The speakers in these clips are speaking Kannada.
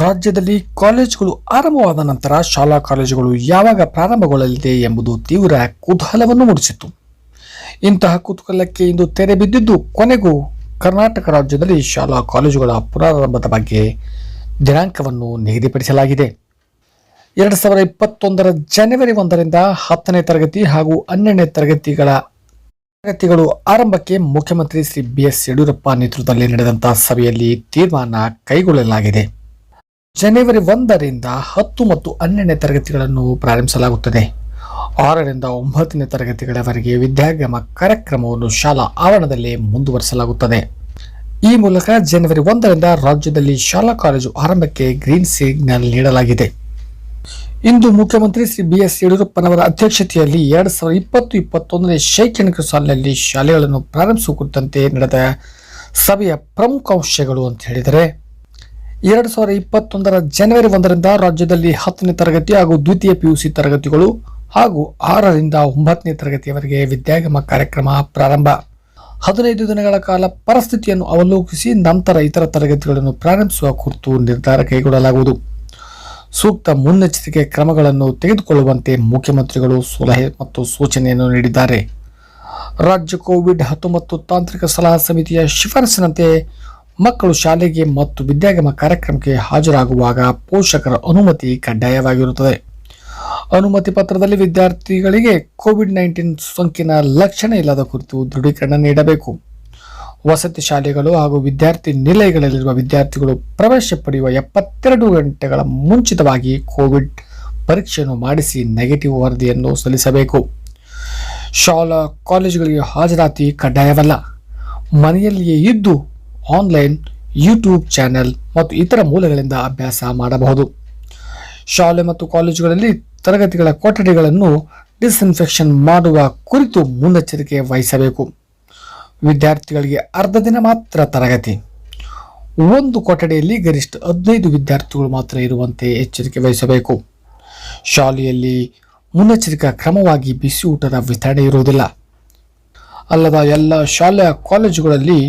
ರಾಜ್ಯದಲ್ಲಿ ಕಾಲೇಜುಗಳು ಆರಂಭವಾದ ನಂತರ ಶಾಲಾ ಕಾಲೇಜುಗಳು ಯಾವಾಗ ಪ್ರಾರಂಭಗೊಳ್ಳಲಿದೆ ಎಂಬುದು ತೀವ್ರ ಕುತೂಹಲವನ್ನು ಮೂಡಿಸಿತ್ತು. ಇಂತಹ ಕುತೂಹಲಕ್ಕೆ ಇಂದು ತೆರೆ ಬಿದ್ದಿದ್ದು ಕೊನೆಗೂ ಕರ್ನಾಟಕ ರಾಜ್ಯದಲ್ಲಿ ಶಾಲಾ ಕಾಲೇಜುಗಳ ಪುನರಾರಂಭದ ಬಗ್ಗೆ ದಿನಾಂಕವನ್ನು ನಿಗದಿಪಡಿಸಲಾಗಿದೆ. ಎರಡು ಸಾವಿರದ ಇಪ್ಪತ್ತೊಂದರ ಜನವರಿ ಒಂದರಿಂದ ಹತ್ತನೇ ತರಗತಿ ಹಾಗೂ ಹನ್ನೆರಡನೇ ತರಗತಿಗಳ ತರಗತಿಗಳು ಆರಂಭಕ್ಕೆ ಮುಖ್ಯಮಂತ್ರಿ ಶ್ರೀ ಬಿ ಎಸ್ ಯಡಿಯೂರಪ್ಪ ನೇತೃತ್ವದಲ್ಲಿ ನಡೆದಂತಹ ಸಭೆಯಲ್ಲಿ ತೀರ್ಮಾನ ಕೈಗೊಳ್ಳಲಾಗಿದೆ. ಜನವರಿ ಒಂದರಿಂದ ಹತ್ತು ಮತ್ತು ಹನ್ನೆರಡನೇ ತರಗತಿಗಳನ್ನು ಪ್ರಾರಂಭಿಸಲಾಗುತ್ತದೆ. ಆರರಿಂದ ಒಂಬತ್ತನೇ ತರಗತಿಗಳವರೆಗೆ ವಿದ್ಯಾಗಮ ಕಾರ್ಯಕ್ರಮವನ್ನು ಶಾಲಾ ಆವರಣದಲ್ಲಿ ಮುಂದುವರಿಸಲಾಗುತ್ತದೆ. ಈ ಮೂಲಕ ಜನವರಿ ಒಂದರಿಂದ ರಾಜ್ಯದಲ್ಲಿ ಶಾಲಾ ಕಾಲೇಜು ಆರಂಭಕ್ಕೆ ಗ್ರೀನ್ ಸಿಗ್ನಲ್ ನೀಡಲಾಗಿದೆ. ಇಂದು ಮುಖ್ಯಮಂತ್ರಿ ಶ್ರೀ ಬಿ ಎಸ್ ಯಡಿಯೂರಪ್ಪನವರ ಅಧ್ಯಕ್ಷತೆಯಲ್ಲಿ ಎರಡ್ ಸಾವಿರದ ಇಪ್ಪತ್ತು ಇಪ್ಪತ್ತೊಂದನೇ ಶೈಕ್ಷಣಿಕ ಸಾಲಿನಲ್ಲಿ ಶಾಲೆಗಳನ್ನು ಪ್ರಾರಂಭಿಸುವ ಕುರಿತಂತೆ ನಡೆದ ಸಭೆಯ ಪ್ರಮುಖ ಅಂಶಗಳು ಅಂತ ಹೇಳಿದರೆ ಎರಡು ಸಾವಿರದ ಇಪ್ಪತ್ತೊಂದರ ಜನವರಿ ಒಂದರಿಂದ ರಾಜ್ಯದಲ್ಲಿ ಹತ್ತನೇ ತರಗತಿ ಹಾಗೂ ದ್ವಿತೀಯ ಪಿಯುಸಿ ತರಗತಿಗಳು ಹಾಗೂ ಆರರಿಂದ ಒಂಬತ್ತನೇ ತರಗತಿಯವರೆಗೆ ವಿದ್ಯಾಗಮ ಕಾರ್ಯಕ್ರಮ ಪ್ರಾರಂಭ. ಹದಿನೈದು ದಿನಗಳ ಕಾಲ ಪರಿಸ್ಥಿತಿಯನ್ನು ಅವಲೋಕಿಸಿ ನಂತರ ಇತರ ತರಗತಿಗಳನ್ನು ಪ್ರಾರಂಭಿಸುವ ಕುರಿತು ನಿರ್ಧಾರ ಕೈಗೊಳ್ಳಲಾಗುವುದು. ಸೂಕ್ತ ಮುನ್ನೆಚ್ಚರಿಕೆ ಕ್ರಮಗಳನ್ನು ತೆಗೆದುಕೊಳ್ಳುವಂತೆ ಮುಖ್ಯಮಂತ್ರಿಗಳು ಸಲಹೆ ಮತ್ತು ಸೂಚನೆಯನ್ನು ನೀಡಿದ್ದಾರೆ. ರಾಜ್ಯ ಕೋವಿಡ್ ಹತ್ತೊಂಬತ್ತು ತಾಂತ್ರಿಕ ಸಲಹಾ ಸಮಿತಿಯ ಶಿಫಾರಸಿನಂತೆ ಮಕ್ಕಳು ಶಾಲೆಗೆ ಮತ್ತು ವಿದ್ಯಾಗಮ ಕಾರ್ಯಕ್ರಮಕ್ಕೆ ಹಾಜರಾಗುವಾಗ ಪೋಷಕರ ಅನುಮತಿ ಕಡ್ಡಾಯವಾಗಿರುತ್ತದೆ. ಅನುಮತಿ ಪತ್ರದಲ್ಲಿ ವಿದ್ಯಾರ್ಥಿಗಳಿಗೆ ಕೋವಿಡ್ ನೈನ್ಟೀನ್ ಸೋಂಕಿನ ಲಕ್ಷಣ ಇಲ್ಲದ ಕುರಿತು ದೃಢೀಕರಣ ನೀಡಬೇಕು. ವಸತಿ ಶಾಲೆಗಳು ಹಾಗೂ ವಿದ್ಯಾರ್ಥಿ ನಿಲಯಗಳಲ್ಲಿರುವ ವಿದ್ಯಾರ್ಥಿಗಳು ಪ್ರವೇಶ ಪಡೆಯುವ ಎಪ್ಪತ್ತೆರಡು ಗಂಟೆಗಳ ಮುಂಚಿತವಾಗಿ ಕೋವಿಡ್ ಪರೀಕ್ಷೆಯನ್ನು ಮಾಡಿಸಿ ನೆಗೆಟಿವ್ ವರದಿಯನ್ನು ಸಲ್ಲಿಸಬೇಕು. ಶಾಲಾ, ಕಾಲೇಜುಗಳಿಗೆ ಹಾಜರಾತಿ ಕಡ್ಡಾಯವಲ್ಲ. ಮನೆಯಲ್ಲಿಯೇ ಇದ್ದು ಆನ್ಲೈನ್, ಯೂಟ್ಯೂಬ್ ಚಾನೆಲ್ ಮತ್ತು ಇತರ ಮೂಲಗಳಿಂದ ಅಭ್ಯಾಸ ಮಾಡಬಹುದು. ಶಾಲೆ ಮತ್ತು ಕಾಲೇಜುಗಳಲ್ಲಿ ತರಗತಿಗಳ ಕೊಠಡಿಗಳನ್ನು ಡಿಸ್ಇನ್ಫೆಕ್ಷನ್ ಮಾಡುವ ಕುರಿತು ಮುನ್ನೆಚ್ಚರಿಕೆ ವಹಿಸಬೇಕು. ವಿದ್ಯಾರ್ಥಿಗಳಿಗೆ ಅರ್ಧ ದಿನ ಮಾತ್ರ ತರಗತಿ. ಒಂದು ಕೊಠಡಿಯಲ್ಲಿ ಗರಿಷ್ಠ ಹದಿನೈದು ವಿದ್ಯಾರ್ಥಿಗಳು ಮಾತ್ರ ಇರುವಂತೆ ಎಚ್ಚರಿಕೆ ವಹಿಸಬೇಕು. ಶಾಲೆಯಲ್ಲಿ ಮುನ್ನೆಚ್ಚರಿಕಾ ಕ್ರಮವಾಗಿ ಬಿಸಿ ಊಟದ ವಿತರಣೆ ಇರುವುದಿಲ್ಲ. ಅಲ್ಲದ ಎಲ್ಲ ಶಾಲೆಯ ಕಾಲೇಜುಗಳಲ್ಲಿ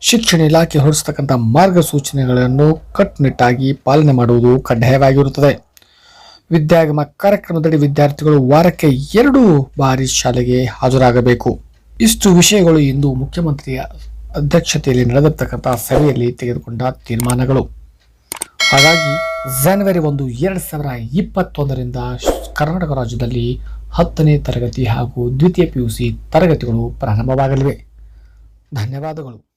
ಶಿಕ್ಷಣ ಇಲಾಖೆ ಹೊರಡಿಸತಕ್ಕಂಥ ಮಾರ್ಗಸೂಚನೆಗಳನ್ನು ಕಟ್ಟುನಿಟ್ಟಾಗಿ ಪಾಲನೆ ಮಾಡುವುದು ಕಡ್ಡಾಯವಾಗಿರುತ್ತದೆ. ವಿದ್ಯಾಗಮ ಕಾರ್ಯಕ್ರಮದಡಿ ವಿದ್ಯಾರ್ಥಿಗಳು ವಾರಕ್ಕೆ ಎರಡು ಬಾರಿ ಶಾಲೆಗೆ ಹಾಜರಾಗಬೇಕು. ಇಷ್ಟು ವಿಷಯಗಳು ಇಂದು ಮುಖ್ಯಮಂತ್ರಿಯ ಅಧ್ಯಕ್ಷತೆಯಲ್ಲಿ ನಡೆದಿರ್ತಕ್ಕಂಥ ಸಭೆಯಲ್ಲಿ ತೆಗೆದುಕೊಂಡ ತೀರ್ಮಾನಗಳು. ಹಾಗಾಗಿ ಜನವರಿ ಒಂದು, ಎರಡು ಸಾವಿರ ಇಪ್ಪತ್ತೊಂದರಿಂದ ಕರ್ನಾಟಕ ರಾಜ್ಯದಲ್ಲಿ ಹತ್ತನೇ ತರಗತಿ ಹಾಗೂ ದ್ವಿತೀಯ ಪಿ ಯು ಸಿ ತರಗತಿಗಳು ಪ್ರಾರಂಭವಾಗಲಿವೆ. ಧನ್ಯವಾದಗಳು.